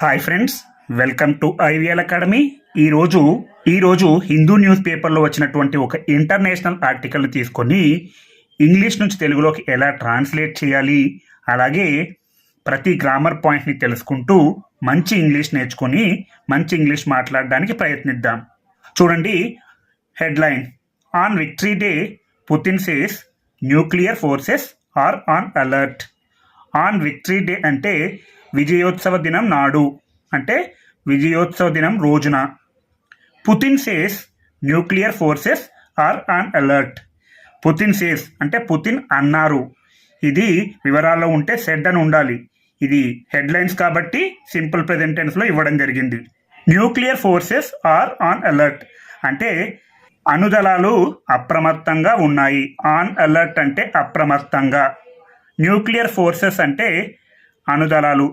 Hi friends welcome to IVL academy ఈరోజు ఈరోజు Hindu news పేపర్లో వచ్చినటువంటి ఒక ఇంటర్నేషనల్ ఆర్టికల్ని తీసుకొని ఇంగ్లీష్ నుంచి తెలుగులోకి ఎలా ట్రాన్స్లేట్ చేయాలి అలాగే ప్రతి గ్రామర్ పాయింట్ని తెలుసుకుంటూ మంచి ఇంగ్లీష్ నేర్చుకొని మంచి ఇంగ్లీష్ మాట్లాడడానికి ప్రయత్నిద్దాం. చూడండి headline. On victory day Putin says nuclear forces are on alert on victory day అంటే విజయోత్సవ దినం నాడు. అంటే విజయోత్సవ దినం రోజున. Putin says nuclear forces are on alert. Putin says అంటే పుతిన్ అన్నారు. ఇది వివరాల్లో ఉంటే సెడ్ అని ఉండాలి. ఇది హెడ్లైన్స్ కాబట్టి సింపుల్ ప్రెజెంటెన్స్లో ఇవ్వడం జరిగింది. Nuclear forces are on alert. అంటే అణుదళాలు అప్రమత్తంగా ఉన్నాయి. ఆన్ అలర్ట్ అంటే అప్రమత్తంగా. న్యూక్లియర్ ఫోర్సెస్ అంటే అనుదలాలు.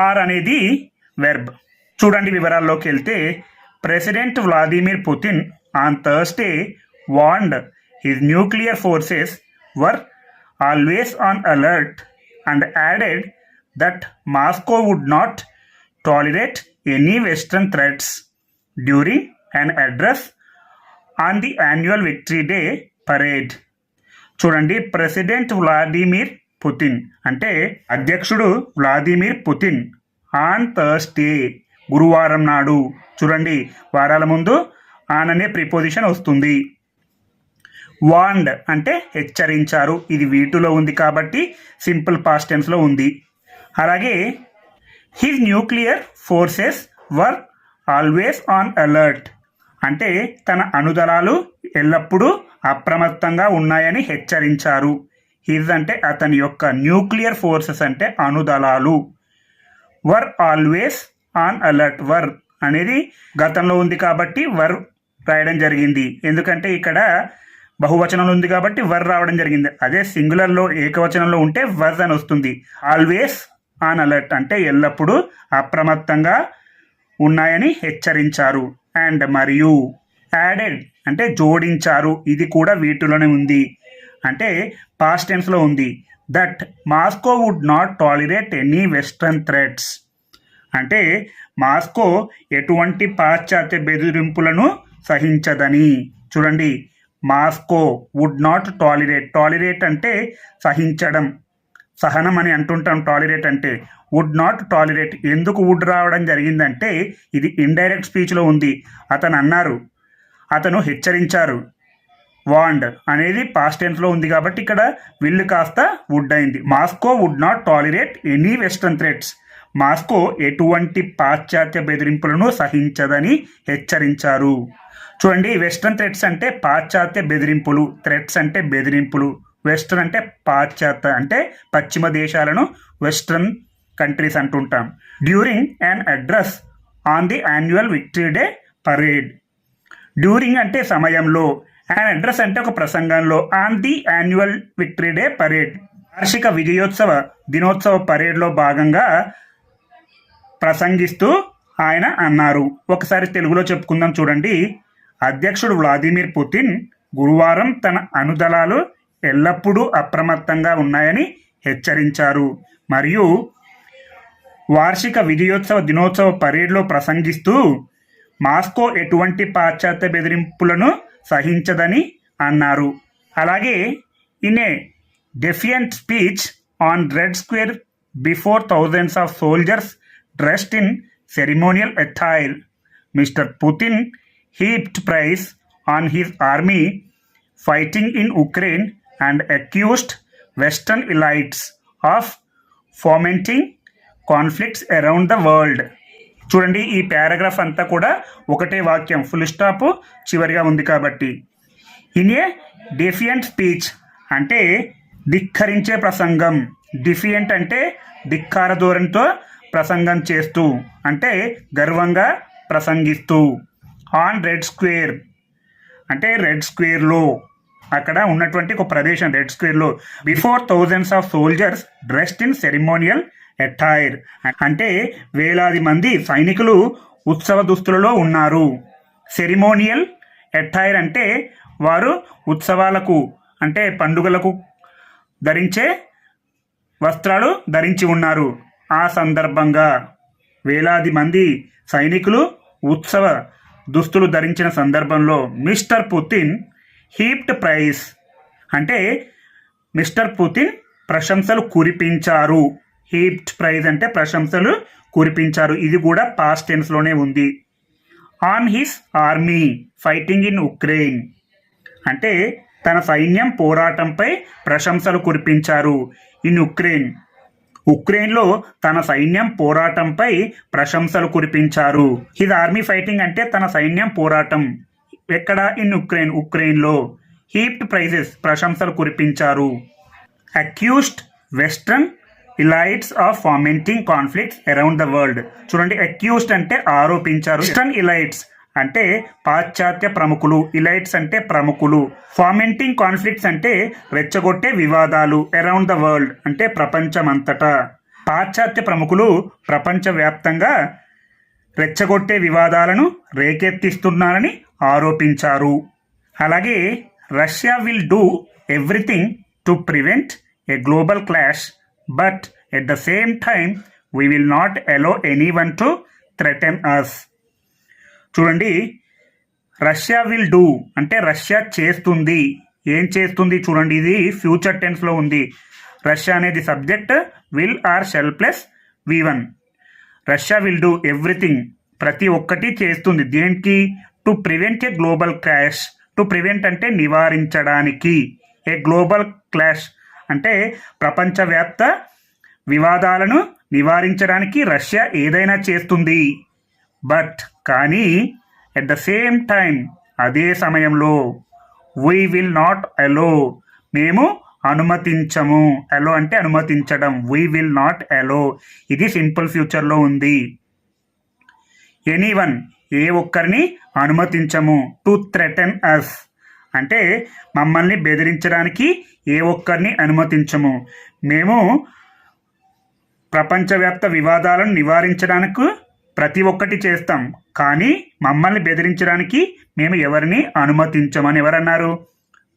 ఆర్ అనేది వెర్బ్ చూడండి వివరాల్లోకి వెళ్తే president Vladimir Putin on Thursday vowed his nuclear forces were always on alert and added that Moscow would not tolerate any western threats during and address on the annual victory day parade చూడండి president Vladimir Putin. అంటే అధ్యక్షుడు Vladimir Putin. On Thursday గురువారం నాడు. చూడండి వారాల ముందు on అనే preposition వస్తుంది. వాండ్ అంటే హెచ్చరించారు. ఇది వీటిలో ఉంది కాబట్టి సింపుల్ పాస్ట్ టెన్స్లో ఉంది. అలాగే his nuclear forces were always on alert. అంటే తన అణుదళాలు ఎల్లప్పుడూ అప్రమత్తంగా ఉన్నాయని హెచ్చరించారు. హిజ్ అంటే అతని యొక్క న్యూక్లియర్ ఫోర్సెస్ అంటే అణుదళాలు. Were always on alert were అనేది గతంలో ఉంది కాబట్టి వర్ రాయడం జరిగింది. ఎందుకంటే ఇక్కడ బహువచనంలో ఉంది కాబట్టి వర్ రావడం జరిగింది. అదే సింగులర్లో ఏకవచనంలో ఉంటే వర్ అని వస్తుంది. ఆల్వేస్ ఆన్ అలర్ట్ అంటే ఎల్లప్పుడూ అప్రమత్తంగా ఉన్నాయని హెచ్చరించారు. అండ్ మరియు యాడెడ్ అంటే జోడించారు. ఇది కూడా వీటిలోనే ఉంది. అంటే పాస్ట్ టెన్స్లో ఉంది that Moscow would not tolerate any western threats అంటే మాస్కో ఎటువంటి పాశ్చాత్య బెదిరింపులను సహించదని. చూడండి Moscow would not tolerate tolerate అంటే సహించడం సహనం అని అంటుంటాం టాలరేట్ అంటే. వుడ్ నాట్ టాలరేట్ ఎందుకు వుడ్ రావడం జరిగిందంటే ఇది ఇండైరెక్ట్ స్పీచ్లో ఉంది. అతను అన్నారు అతను హెచ్చరించారు. వాండ్ అనేది పాస్ట్ టెన్స్లో ఉంది కాబట్టి ఇక్కడ విల్లు కాస్త వుడ్ అయింది. Moscow would not tolerate any western threats Moscow ఎటువంటి పాశ్చాత్య బెదిరింపులను సహించదని హెచ్చరించారు. చూడండి వెస్ట్రన్ థ్రెట్స్ అంటే పాశ్చాత్య బెదిరింపులు థ్రెట్స్ అంటే బెదిరింపులు. వెస్ట్రన్ అంటే పాశ్చాత్య అంటే పశ్చిమ దేశాలను వెస్ట్రన్ కంట్రీస్ అంటుంటాం. During an address on the annual victory day parade during అంటే సమయంలో ఆయన అడ్రస్ అంటే ఒక ప్రసంగంలో on the annual victory day parade వార్షిక విజయోత్సవ దినోత్సవ పరేడ్లో భాగంగా ప్రసంగిస్తూ ఆయన అన్నారు. ఒకసారి తెలుగులో చెప్పుకుందాం చూడండి. అధ్యక్షుడు వ్లాదిమిర్ పుతిన్ గురువారం తన అనుదళాలు ఎల్లప్పుడూ అప్రమత్తంగా ఉన్నాయని హెచ్చరించారు. మరియు వార్షిక విజయోత్సవ దినోత్సవ పరేడ్లో ప్రసంగిస్తూ మాస్కో ఎటువంటి పాశ్చాత్య బెదిరింపులను సహించదని అన్నారు అలాగే in a defiant speech on Red Square before thousands of soldiers dressed in ceremonial attire Mr Putin heaped praise on his army fighting in Ukraine and accused western elites of fomenting conflicts around the world చూడండి ఈ paragraph అంతా కూడా ఒకటే వాక్యం full stop చివరిగా ఉంది కాబట్టి. In a డిఫియంట్ speech అంటే ధిక్కరించే ప్రసంగం. డిఫియంట్ అంటే ధిక్కార ధోరణితో ప్రసంగం చేస్తూ అంటే గర్వంగా ప్రసంగిస్తూ. ఆన్ రెడ్ స్క్వేర్ అంటే రెడ్ స్క్వేర్లో అక్కడ ఉన్నటువంటి ఒక ప్రదేశం Red స్క్వేర్లో before thousands of soldiers dressed in ceremonial attire అంటే వేలాది మంది సైనికులు ఉత్సవ దుస్తులలో ఉన్నారు. సెరిమోనియల్ అటైర్ అంటే వారు ఉత్సవాలకు అంటే పండుగలకు ధరించే వస్త్రాలు ధరించి ఉన్నారు. ఆ సందర్భంగా వేలాది మంది సైనికులు ఉత్సవ దుస్తులు ధరించిన సందర్భంలో మిస్టర్ పుతిన్ హీప్డ్ ప్రైజ్ అంటే మిస్టర్ పుతిన్ ప్రశంసలు కురిపించారు. హీప్డ్ ప్రైజ్ అంటే ప్రశంసలు కురిపించారు. ఇది కూడా పాస్ట్ టెన్స్లోనే ఉంది. On his army fighting in Ukraine అంటే తన సైన్యం పోరాటంపై ప్రశంసలు కురిపించారు. ఇన్ ఉక్రెయిన్ ఉక్రెయిన్లో తన సైన్యం పోరాటంపై ప్రశంసలు కురిపించారు. హిజ్ ఆర్మీ ఫైటింగ్ అంటే తన సైన్యం పోరాటం. ఎక్కడ? ఇన్ ఉక్రెయిన్ ఉక్రెయిన్లో హీప్డ్ ప్రైజెస్ ప్రశంసలు కురిపించారు. Accused western elites of fomenting conflicts around the world చూడండి అక్యూస్డ్ అంటే ఆరోపించారు. ఈస్టర్న్ ఇలైట్స్ అంటే పాశ్చాత్య ప్రముఖులు. ఇలైట్స్ అంటే ప్రముఖులు. ఫార్మెంటింగ్ కాన్ఫ్లిక్ట్స్ అంటే రెచ్చగొట్టే వివాదాలు అరౌండ్ ద వరల్డ్ అంటే ప్రపంచమంతటా. పాశ్చాత్య ప్రముఖులు ప్రపంచవ్యాప్తంగా రెచ్చగొట్టే వివాదాలను రేకెత్తిస్తున్నారని ఆరోపించారు. అలాగే Russia will do everything to prevent a global clash but at the same time we will not allow any one to threaten us చూడండి రష్యా విల్ డూ అంటే రష్యా చేస్తుంది. ఏం చేస్తుంది చూడండి ఇది ఫ్యూచర్ టెన్స్లో ఉంది. రష్యా అనేది subject will or shall plus V one Russia will do everything ప్రతి ఒక్కటి చేస్తుంది. దేనికి? To prevent a global clash to prevent అంటే నివారించడానికి. ఏ గ్లోబల్ క్లాష్ అంటే ప్రపంచవ్యాప్త వివాదాలను నివారించడానికి రష్యా ఏదైనా చేస్తుంది. బట్ కానీ ఎట్ ద సేమ్ టైం అదే సమయంలో వీ విల్ నాట్ అలో. మేము అనుమతించము. అలో అంటే అనుమతించడం. We will not allow. ఇది సింపుల్ ఫ్యూచర్లో ఉంది. ఎనీవన్ ఏ ఒక్కరిని అనుమతించము. టు థ్రెటన్ అస్ అంటే మమ్మల్ని బెదిరించడానికి ఏ ఒక్కరిని అనుమతించము. మేము ప్రపంచవ్యాప్త వివాదాలను నివారించడానికి ప్రతి ఒక్కటి చేస్తాం. కానీ మమ్మల్ని బెదిరించడానికి మేము ఎవరిని అనుమతించమని ఎవరన్నారు?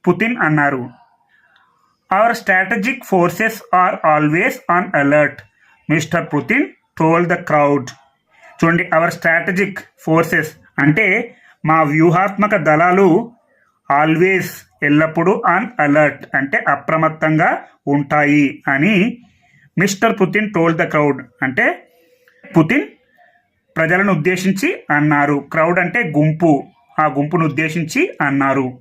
పుతిన్ అన్నారు. Our strategic forces are always on alert Mr Putin told the crowd చూడండి అవర్ స్ట్రాటజిక్ ఫోర్సెస్ అంటే మా వ్యూహాత్మక దళాలు ఆల్వేస్ ఎల్లప్పుడూ ఆన్ అలర్ట్ అంటే అప్రమత్తంగా ఉంటాయి అని Mr Putin told the crowd అంటే పుతిన్ ప్రజలను ఉద్దేశించి అన్నారు. క్రౌడ్ అంటే గుంపు. ఆ గుంపును ఉద్దేశించి అన్నారు.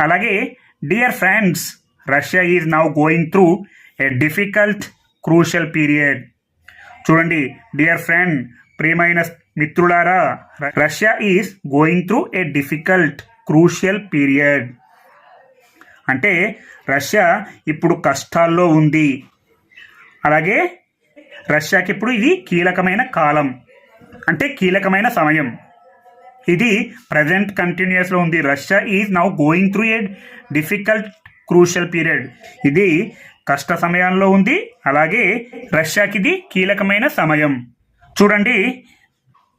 అలాగే dear friends Russia is now going through a difficult crucial period. చూడండి డియర్ ఫ్రెండ్ ప్రియమైన మిత్రులారా Russia is going through a difficult crucial period. అంటే రష్యా ఇప్పుడు కష్టాల్లో ఉంది. అలాగే రష్యాకి ఇప్పుడు ఇది కీలకమైన కాలం. అంటే కీలకమైన సమయం. ఇది ప్రజెంట్ కంటిన్యూస్లో ఉంది. Russia is now going through a difficult crucial period ఇది కష్ట సమయంలో ఉంది. అలాగే రష్యాకి ఇది కీలకమైన సమయం. చూడండి.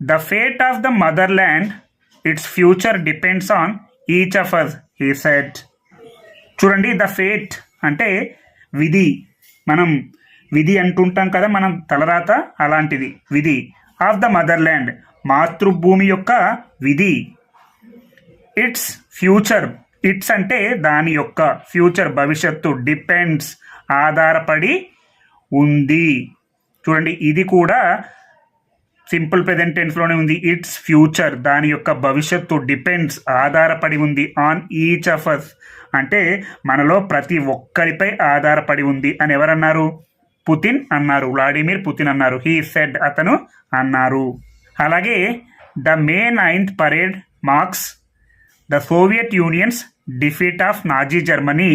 The fate of the motherland its future depends on each of us ఈ సెట్ చూడండి ద ఫేట్ అంటే విధి. మనం విధి అంటుంటాం కదా మనం తలరాత అలాంటిది. విధి ఆఫ్ ద మదర్ల్యాండ్ మాతృభూమి యొక్క విధి. ఇట్స్ ఫ్యూచర్ ఇట్స్ అంటే దాని యొక్క. ఫ్యూచర్ భవిష్యత్తు డిపెండ్స్ ఆధారపడి ఉంది. చూడండి ఇది కూడా సింపుల్ ప్రెజెంట్ టెన్స్లోనే ఉంది. Its future. దాని యొక్క భవిష్యత్తు డిపెండ్స్ ఆధారపడి ఉంది ఆన్ ఈచ్ ఆఫ్ అస్. అంటే మనలో ప్రతి ఒక్కరిపై ఆధారపడి ఉంది అని ఎవరన్నారు? పుతిన్ అన్నారు. వ్లాడిమిర్ పుతిన్ అన్నారు. హీ సెడ్ అతను అన్నారు. అలాగే the May ninth parade marks the Soviet Union's defeat of Nazi Germany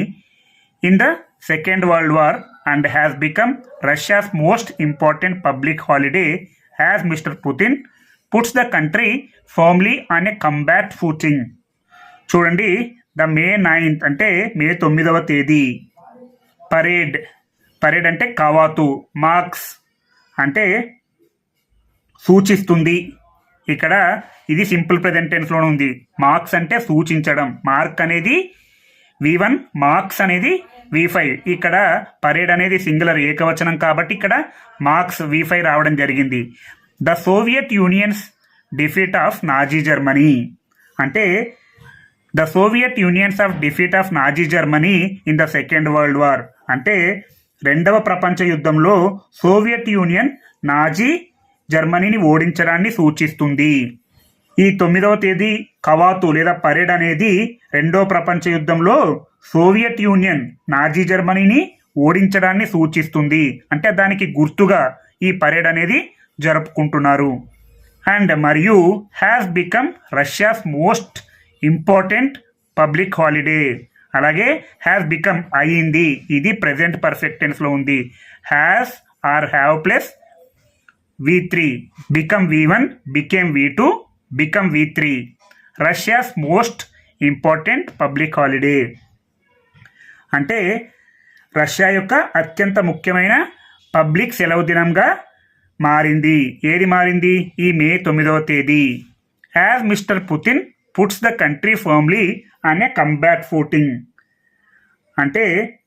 in the second world war and has become Russia's most important public holiday as Mr Putin puts the country firmly on a combat footing చూడండి the May ninth అంటే మే తొమ్మిదవ తేదీ. Parade parade అంటే కవాతు marks అంటే సూచిస్తుంది. ఇక్కడ ఇది సింపుల్ ప్రజెంట్ టెన్స్లో ఉంది. మార్క్స్ అంటే సూచించడం. మార్క్ అనేది వి వన్ మార్క్స్ అనేది వి ఫైవ్ ఇక్కడ పరేడ్ అనేది సింగులర్ ఏకవచనం కాబట్టి ఇక్కడ మార్క్స్ వి ఫైవ్ రావడం జరిగింది. The Soviet Union's defeat of Nazi Germany అంటే the Soviet Union's of defeat of Nazi Germany in the second world war అంటే రెండవ ప్రపంచ యుద్ధంలో సోవియట్ యూనియన్ నాజీ జర్మనీని ఓడించడాన్ని సూచిస్తుంది. ఈ తొమ్మిదవ తేదీ కవాతు లేదా పరేడ్ అనేది రెండో ప్రపంచ యుద్ధంలో సోవియట్ యూనియన్ నాజీ జర్మనీని ఓడించడాన్ని సూచిస్తుంది. అంటే దానికి గుర్తుగా ఈ పరేడ్ అనేది జరుపుకుంటున్నారు. అండ్ మరియు has become Russia's most important public holiday అలాగే హ్యాస్ బికమ్ అయింది. ఇది ప్రజెంట్ పర్ఫెక్ట్ టెన్స్లో ఉంది. Has or have plus V three become V one became V two become V three Russia's most important public holiday అంటే Russia యొక్క అత్యంత ముఖ్యమైన public సెలవు దినంగా మారింది. ఏది మారింది? ఈ మే తొమ్మిదవ తేదీ. As Mr Putin puts the country firmly అనే కంబ్యాట్ ఫూటింగ్. అంటే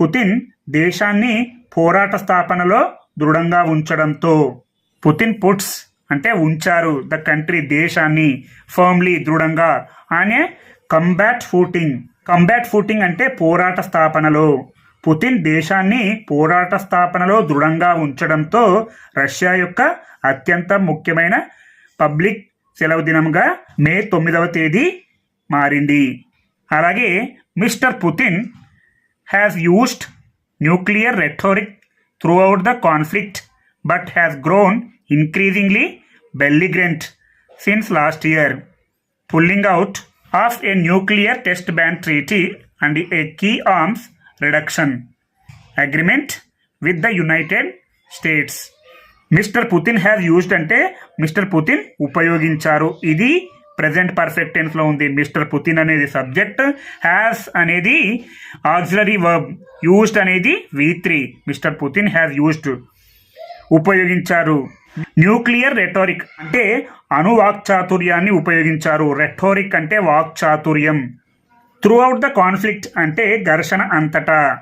పుతిన్ దేశాన్ని పోరాట స్థాపనలో దృఢంగా ఉంచడంతో పుతిన్ పుట్స్ అంటే ఉంచారు ద కంట్రీ దేశాన్ని ఫర్మ్లీ దృఢంగా అనే కంబ్యాట్ ఫూటింగ్. కంబ్యాట్ ఫూటింగ్ అంటే పోరాట స్థాపనలో. పుతిన్ దేశాన్ని పోరాట స్థాపనలో దృఢంగా ఉంచడంతో రష్యా యొక్క అత్యంత ముఖ్యమైన పబ్లిక్ సెలవు దినంగా మే తొమ్మిదవ తేదీ మారింది. అలాగే Mr Putin has used nuclear rhetoric throughout the conflict but has grown increasingly belligerent since last year pulling out of a nuclear test ban treaty and a key arms reduction agreement with the United States. Mr Putin have used అంటే mister Putin ఉపయోగించారు. ఇది present perfect టెన్స్లో ఉంది. Mister Putin అనేది subject has అనేది auxiliary verb. Used అనేది V three. Mr Putin have used. ఉపయోగించారు. Nuclear rhetoric అంటే అణు వాక్చాతుర్యాన్ని ఉపయోగించారు. రెటోరిక్ అంటే వాక్చాతుర్యం. త్రూ అవుట్ ద కాన్ఫ్లిక్ట్ అంటే ఘర్షణ అంతటా.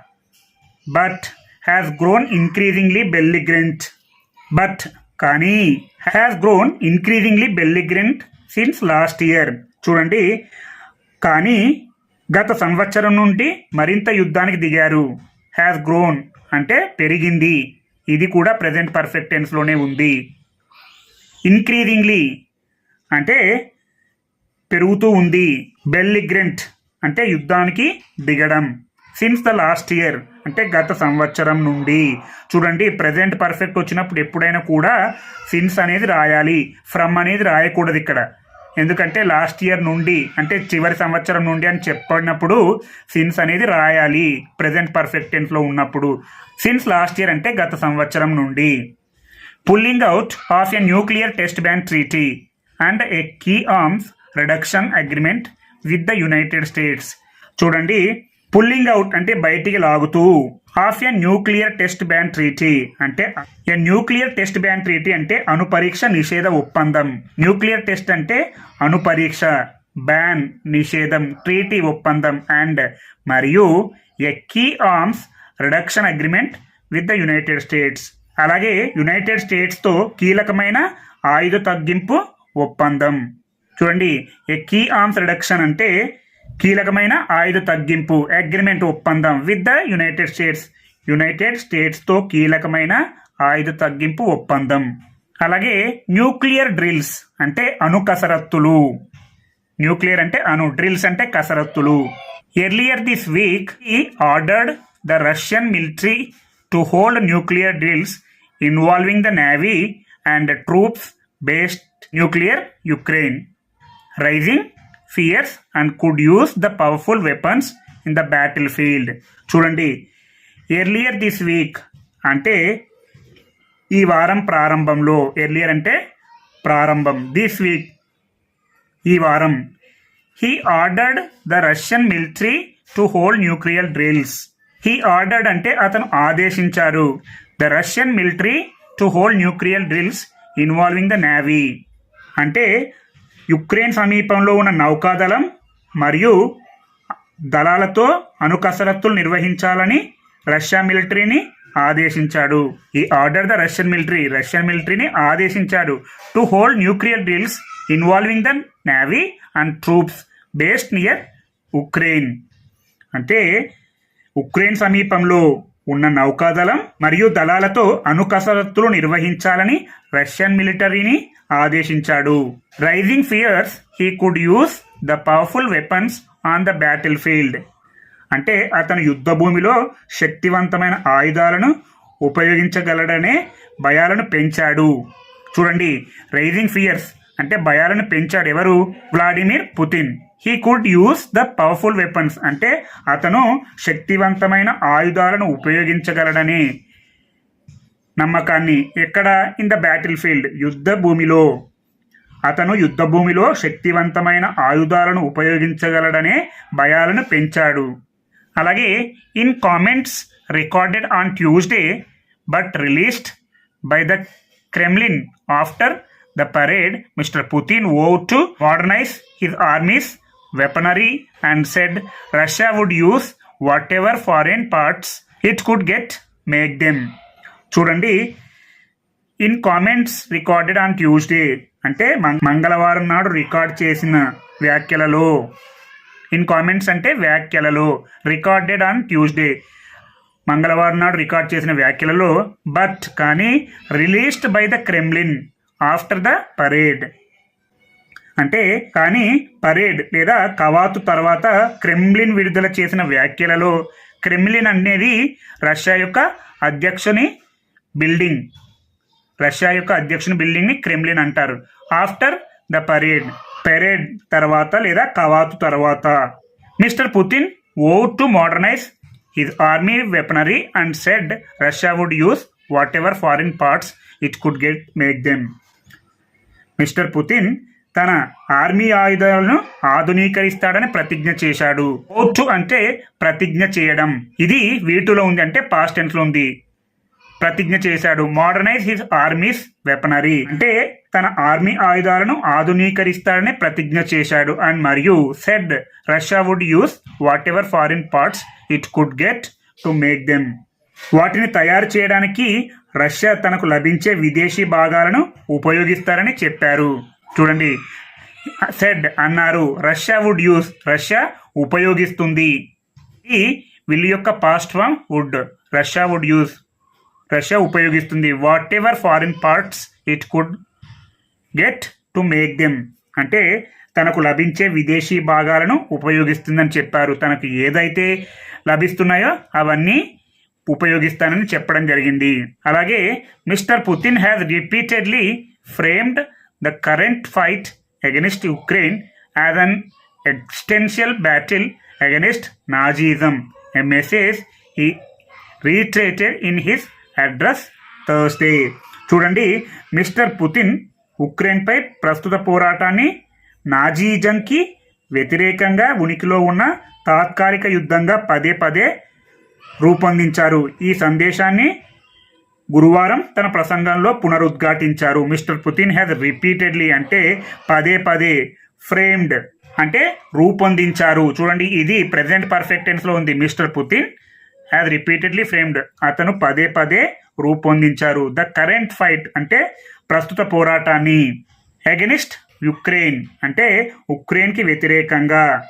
But has grown increasingly belligerent but కానీ has grown increasingly belligerent since last year చూడండి. కానీ గత సంవత్సరం నుండి మరింత యుద్ధానికి దిగారు. హ్యాస్ గ్రోన్ అంటే పెరిగింది. ఇది కూడా ప్రజెంట్ పర్ఫెక్ట్ టెన్స్లోనే ఉంది. ఇంక్రీజింగ్లీ అంటే పెరుగుతూ ఉంది. బెల్లిగ్రెంట్ అంటే యుద్ధానికి దిగడం. సిన్స్ ద లాస్ట్ ఇయర్ అంటే గత సంవత్సరం నుండి. చూడండి ప్రజెంట్ పర్ఫెక్ట్ వచ్చినప్పుడు ఎప్పుడైనా కూడా సిన్స్ అనేది రాయాలి. ఫ్రమ్ అనేది రాయకూడదు ఇక్కడ. ఎందుకంటే లాస్ట్ ఇయర్ నుండి అంటే చివరి సంవత్సరం నుండి అని చెప్పినప్పుడు సిన్స్ అనేది రాయాలి. ప్రజెంట్ పర్ఫెక్ట్ టెన్స్లో ఉన్నప్పుడు. సిన్స్ లాస్ట్ ఇయర్ అంటే గత సంవత్సరం నుండి. Pulling out of a nuclear test ban treaty and a key arms reduction agreement with the United States చూడండి. పుల్లింగ్ అవుట్ అంటే బయటికి లాగుతూ. Of a nuclear test ban treaty అంటే a nuclear test ban treaty అంటే అణు పరీక్ష నిషేధ ఒప్పందం. న్యూక్లియర్ టెస్ట్ అంటే అనుపరీక్ష బ్యాన్ నిషేధం ట్రీటీ ఒప్పందం అండ్ మరియు a key arms reduction agreement with the United States అలాగే యునైటెడ్ స్టేట్స్తో కీలకమైన ఆయుధ తగ్గింపు ఒప్పందం. చూడండి ఎ కీ ఆర్మ్స్ రిడక్షన్ అంటే కీలకమైన ఆయుధ తగ్గింపు అగ్రిమెంట్ ఒప్పందం with the United States. United స్టేట్స్తో కీలకమైన ఆయుధ తగ్గింపు ఒప్పందం. అలాగే న్యూక్లియర్ డ్రిల్స్ అంటే అణు కసరత్తులు. న్యూక్లియర్ అంటే అణు డ్రిల్స్ అంటే కసరత్తులు. Earlier this week he ordered the Russian military to hold nuclear drills involving the navy and troops based nuclear Ukraine rising fears and could use the powerful weapons in the battlefield చూడండి earlier this week అంటే ఈ వారం ప్రారంభంలో earlier అంటే ప్రారంభం. This week ఈ వారం he ordered the Russian military to hold nuclear drills he ordered అంటే అతను ఆదేశించారు the Russian military to hold nuclear drills involving the navy అంటే యుక్రెయిన్ సమీపంలో ఉన్న నౌకాదళం మరియు దళాలతో అనుకసరత్తులు నిర్వహించాలని రష్యా మిలిటరీని ఆదేశించాడు. ఈ order the Russian military. Russian మిలిటరీని ఆదేశించాడు. To hold nuclear drills involving the navy and troops based near Ukraine. అంటే ఉక్రెయిన్ సమీపంలో ఉన్న నౌకాదళం మరియు దళాలతో అనుకసరత్తులు నిర్వహించాలని రష్యన్ మిలిటరీని ఆదేశించాడు. Rising fears he could use the powerful weapons on the battlefield అంటే అతను యుద్ధ భూమిలో శక్తివంతమైన ఆయుధాలను ఉపయోగించగలడనే భయాలను పెంచాడు. చూడండి రైజింగ్ ఫియర్స్ అంటే భయాలను పెంచాడు ఎవరు? Vladimir Putin he could use the powerful weapons అంటే అతను శక్తివంతమైన ఆయుధాలను ఉపయోగించగలడని నమ్మకాన్ని ఎక్కడ? ఇన్ ద బ్యాటిల్ ఫీల్డ్ యుద్ధ భూమిలో అతను యుద్ధ భూమిలో శక్తివంతమైన ఆయుధాలను ఉపయోగించగలడనే భయాలను పెంచాడు. అలాగే in comments recorded on Tuesday but released by the Kremlin after the parade mister Putin vowed to modernise his army's weaponry and said Russia would use whatever foreign parts it could get make them చూడండి in comments recorded on Tuesday అంటే మం- మంగళవారం నాడు record చేసిన వ్యాఖ్యలలో in comments అంటే వ్యాఖ్యలలో recorded on Tuesday మంగళవారం నాడు record చేసిన వ్యాఖ్యలలో బట్ కానీ released by the Kremlin after the parade అంటే కానీ పరేడ్ లేదా కవాతు తర్వాత క్రెమ్లిన్ విడుదల చేసిన వ్యాఖ్యలలో క్రెమ్లిన్ అనేది రష్యా యొక్క అధ్యక్షుని బిల్డింగ్. రష్యా యొక్క అధ్యక్షుని బిల్డింగ్ని క్రెమ్లిన్ అంటారు. ఆఫ్టర్ ద పరేడ్ పెరేడ్ తర్వాత లేదా కవాతు తర్వాత. Mister Putin vowed to modernise his army weaponry and said Russia would use whatever foreign parts it could get make them. Mister Putin తన ఆర్మీ ఆయుధాలను ఆధునీకరిస్తాడని ప్రతిజ్ఞ చేశాడు. ఓటు అంటే ప్రతిజ్ఞ చేయడం. ఇది వీటిలో ఉంది అంటే పాస్ట్ టెన్స్లో ఉంది. ప్రతిజ్ఞ చేశాడు. మోడర్నైజ్ హిస్ ఆర్మీస్ వెపనరీ అంటే తన ఆర్మీ ఆయుధాలను ఆధునీకరిస్తాడని ప్రతిజ్ఞ చేశాడు. అండ్ మరియు said Russia would use whatever foreign parts it could get to make them వాటిని తయారు చేయడానికి రష్యా తనకు లభించే విదేశీ భాగాలను ఉపయోగిస్తారని చెప్పారు. చూడండి. సెడ్ అన్నారు రష్యా వుడ్ యూస్ రష్యా ఉపయోగిస్తుంది. ఈ విల్ యొక్క past form would Russia would use Russia ఉపయోగిస్తుంది. Whatever foreign parts it could get to make them అంటే తనకు లభించే విదేశీ భాగాలను ఉపయోగిస్తుందని చెప్పారు. తనకు ఏదైతే లభిస్తున్నాయో అవన్నీ ఉపయోగిస్తానని చెప్పడం జరిగింది. అలాగే mister Putin has repeatedly framed the current fight against Ukraine as an existential battle against Nazism a message he reiterated in his address Thursday చూడండి మిస్టర్ పుతిన్ ఉక్రెయిన్పై ప్రస్తుత పోరాటాన్ని నాజీజంకి వ్యతిరేకంగా ఉనికిలో ఉన్న తాత్కాలిక యుద్ధంగా పదే పదే రూపొందించారు. ఈ సందేశాన్ని గురువారం తన ప్రసంగంలో పునరుద్ఘాటించారు. మిస్టర్ పుతిన్ హ్యాజ్ రిపీటెడ్లీ అంటే పదే పదే ఫ్రేమ్డ్ అంటే రూపొందించారు. చూడండి ఇది ప్రజెంట్ పర్ఫెక్ట్ ఉంది. Mister Putin has repeatedly framed అతను పదే పదే రూపొందించారు. ద కరెంట్ ఫైట్ అంటే ప్రస్తుత పోరాటాన్ని అగెనిస్ట్ యుక్రెయిన్ అంటే ఉక్రెయిన్కి వ్యతిరేకంగా.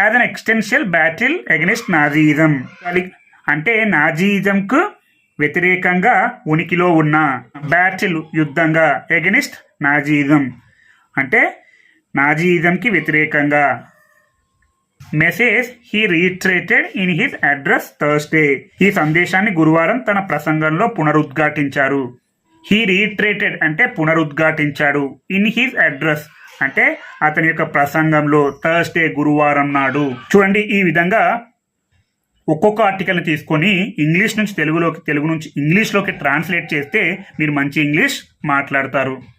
As an existential battle against Nazism అంటే నాజీయిజంకు వ్యతిరేకంగా ఉనికిలో ఉన్న బ్యాటిల్ యుద్ధంగా ఎగనిస్ట్ నాజీయిజం అంటే నాజీయిజంకి వ్యతిరేకంగా. Message he reiterated in his address Thursday ఈ సందేశాన్ని గురువారం తన ప్రసంగంలో పునరుద్ఘాటించారు. హీ రీట్రేటెడ్ అంటే పునరుద్ఘాటించాడు. ఇన్ హిస్ అడ్రస్ అంటే అతని యొక్క ప్రసంగంలో థర్స్డే గురువారం నాడు. చూడండి ఈ విధంగా ఒక్కొక్క ఆర్టికల్ని తీసుకొని ఇంగ్లీష్ నుంచి తెలుగులోకి తెలుగు నుంచి ఇంగ్లీష్లోకి ట్రాన్స్లేట్ చేస్తే మీరు మంచి ఇంగ్లీష్ మాట్లాడతారు.